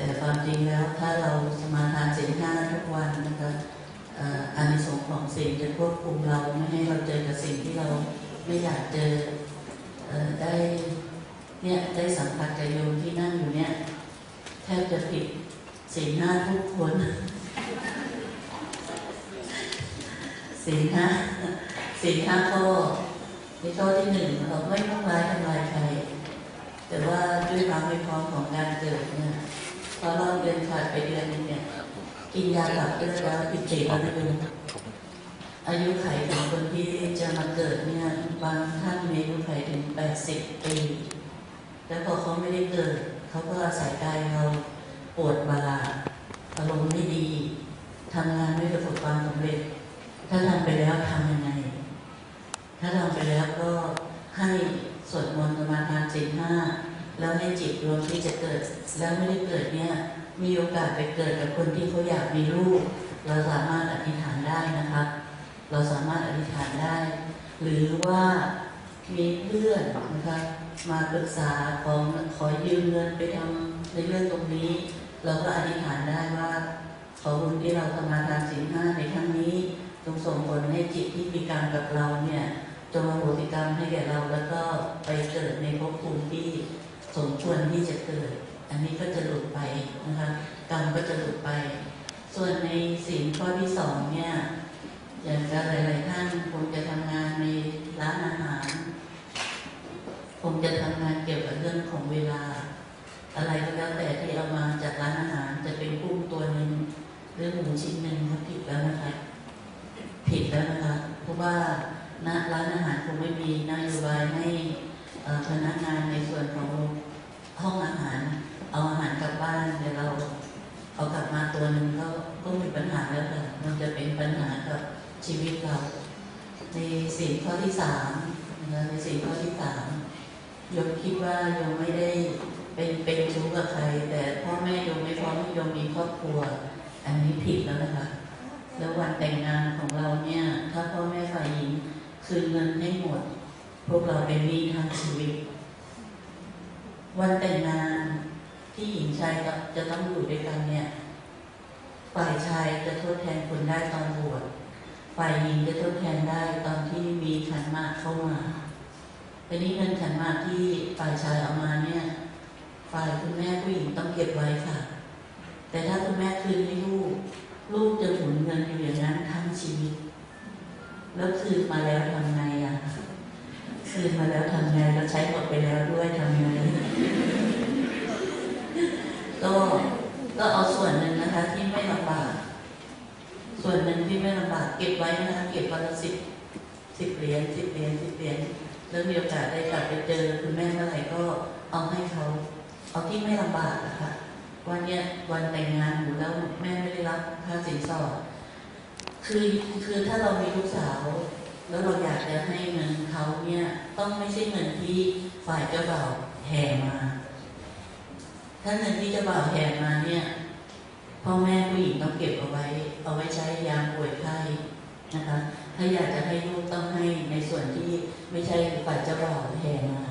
แต่ความจริงแล้วถ้าเราสมาทานศีลห้าทุกวันนะคะอานิสงส์ของศีลจะควบคุมเราไม่ให้เราเจอกับสิ่งที่เราไม่อยากเจอเอได้เนี่ยได้สัมผัสกับโยมที่นั่งอยู่เนี่ยแทบจะผิดศีลห้าทุกคนศีลห้าศีลห้าข้อในข้อที่หนึ่งเราไม่ต้องร้ายทำลายใครแต่ว่าด้วยความไม่พร้อมของการเกิดเนี่ย พอเราเดินขาดไปเดือนหนึงเนี่ย กินยาหลับเลือดแล้วติดเจ็บแล้วนะโยมอายุไขของคนที่จะมาเกิดเนี่ยบางท่านมีอายุไขถึง80ปีแล้วพอเขาไม่ได้เกิดเขาก็อาศัยกายเราปวดบาอารมณ์ไม่ดีทำงานไม่ประสบความสำเร็จ ถ้าทำไปแล้วทำยังไง ถ้าทำไปแล้วก็ให้สวดมนต์สมาทานศีลห้า แล้วให้จิตรวมที่จะเกิด แล้วไม่ได้เกิดเนี่ยมีโอกาสไปเกิดกับคนที่เขาอยากมีลูก เราสามารถอธิษฐานได้นะครับเราสามารถอธิษฐานได้ หรือว่ามีเพื่อนนะคะมาปรึกษาของขอยืมเงินไปทำในเรื่องตรงนี้ เราก็อธิษฐานได้ว่าขอบุญที่เราสมาทานศีลห้าในครั้งนี้จงส่งผลให้จิตที่มีกรรมกับเราเนี่ยจงอโหสิกรรมให้แก่เราแล้วก็ไปเกิดในภพภูมิที่ สมควรที่จะเกิด อันนี้ก็จะหลุดไปนะคะกรรมก็จะหลุดไป ส่วนในสิ่งข้อที่สองเนี่ยอย่างจะหลาย ๆ ท่านคงจะทำงานในร้านอาหาร คงจะทำงานเกี่ยวกับเรื่องของเวลา อะไรก็แล้วแต่ที่เอามาจากร้านอาหารจะเป็นกุ้งตัวหนึ่งหรือหมูชิ้นหนึ่งก็ผิดแล้วนะคะ ผิดแล้วนะคะ เพราะว่าณร้านอาหารคงไม่มีนโยบายให้พนักงานในส่วนของห้องอาหาร เอาอาหารกลับบ้านเดี๋ยวเราเอากลับมาตัวหนึ่งก็ก็มีปัญหาแล้วค่ะมันจะเป็นปัญหากับชีวิตเรา ในสิ่งข้อที่สามนะในสิ่งข้อที่สามยมคิดว่าโยมไม่ได้เป็นเป็นชู้กับใคร แต่พ่อแม่ยมไม่พร้อมยมมีครอบครัว อันนี้ผิดแล้วนะคะแล้ววันแต่งงานของเราเนี่ย ถ้าพ่อแม่ฝ่ายหญิงคืนเงินให้หมด พวกเราเป็นหนี้ทางชีวิต วันแต่งงานที่หญิงชายจะต้องอยู่ด้วยกันเนี่ย ฝ่ายชายจะทดแทนคนได้ตอนบวช ฝ่ายหญิงจะทดแทนได้ตอนที่มีขันมากเข้ามาทีนี้เงินขันมากที่ฝ่ายชายเอามาเนี่ย ฝ่ายคุณแม่ผู้หญิงต้องเก็บไว้ค่ะ แต่ถ้าคุณแม่คืนให้ลูก ลูกจะหมุนเงินอยู่อย่างนั้นทั้งชีวิต แล้วคืนมาแล้วทำไงอะ คืนมาแล้วทำไงเราใช้หมดไปแล้วด้วยทำไง ก็ก็เอาส่วนหนึ่งนะคะ ที่ไม่ลำบาก ส่วนหนึ่งที่ไม่ลำบาก เก็บไว้นะคะเก็บวันละสิบสิบเหรียญสิบเหรียญสิบเหรียญแล้วมีโอกาสได้กลับไปเจอคุณแม่เมื่อไหร่ก็เอาให้เขา เอาที่ไม่ลำบากนะคะวันเนี้ยวันแต่งงานหนูแล้วแม่ไม่ได้รับค่าสินสอดคือคือถ้าเรามีลูกสาว แล้วเราอยากจะให้เงินเขาเนี่ยต้องไม่ใช่เงินที่ฝ่ายเจ้าบ่าวแห่มา ถ้าเงินที่เจ้าบ่าวแห่มาเนี่ย พ่อแม่ผู้หญิงต้องเก็บเอาไว้ เอาไว้ใช้ยามป่วยไข้นะคะ ถ้าอยากจะให้ลูกต้องให้ในส่วนที่ไม่ใช่ฝ่ายเจ้าบ่าวแห่มา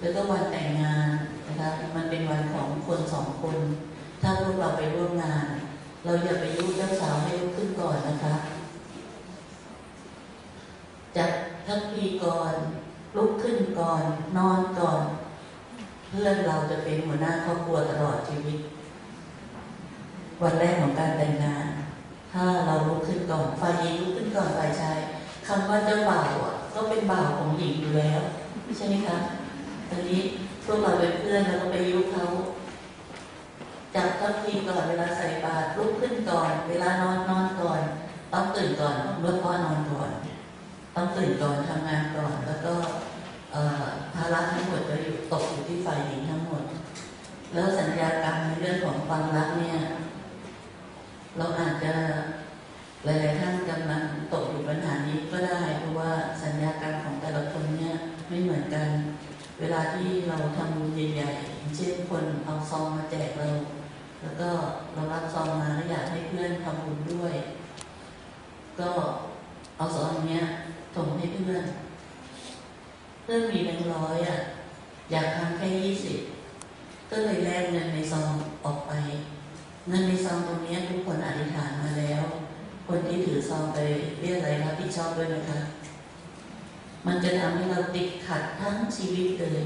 แล้วก็วันแต่งงานนะคะ มันเป็นวันของคนสองคน ถ้าพวกเราไปร่วมงาน เราอย่าไปยุ่งเจ้าสาวให้ลุกขึ้นก่อนนะคะจัดทักทีก่อน ลุกขึ้นก่อน นอนก่อน เพื่อนเราจะเป็นหัวหน้าครอบครัวตลอดชีวิต วันแรกของการแต่งงาน ถ้าเราลุกขึ้นก่อนฝ่ายหญิงลุกขึ้นก่อนฝ่ายชายคำว่าเจ้าบ่าวอะก็เป็นบ่าวของหญิงอยู่แล้วใช่ไหมคะตอนนี้พวกเราเป็นเพื่อนแล้วก็ไปยุเขาจับทัพทีก่อนเวลาใส่บาตรลุกขึ้นก่อน เวลานอนนอนก่อน ต้องตื่นก่อนเมื่อพ่อนอนก่อน ต้องตื่นก่อนทำงานก่อน แล้วก็ภาระทั้งหมดจะอยู่ตกอยู่ที่ฝ่ายหญิงทั้งหมด แล้วสัญญากรรมในเรื่องของความรักนี่ย เราอาจจะ หลายๆท่านกำลังตกอยู่ปัญหานี้ก็ได้ เพราะว่าสัญญากรรมของแต่ละคนเนี่ยไม่เหมือนกัน เวลาที่เราทำบุญใหญ่ๆเช่นคนเอาซองมาแจกเรา แล้วก็เรารับซองมาแล้วอยากให้เพื่อนทำบุญด้วย ก็เอาซองเนี้ยส่งให้เพื่อนเพื่อนมีแบงร้อยอะอยากทำแค่ยี่สิบก็เลยแลกเงินในซองออกไปเงินในซองตรงนี้ทุกคนอธิษฐานว ไปเรียกอะไรรับผิดชอบด้วยนะคะ มันจะทำให้เราติดขัดทั้งชีวิตเลย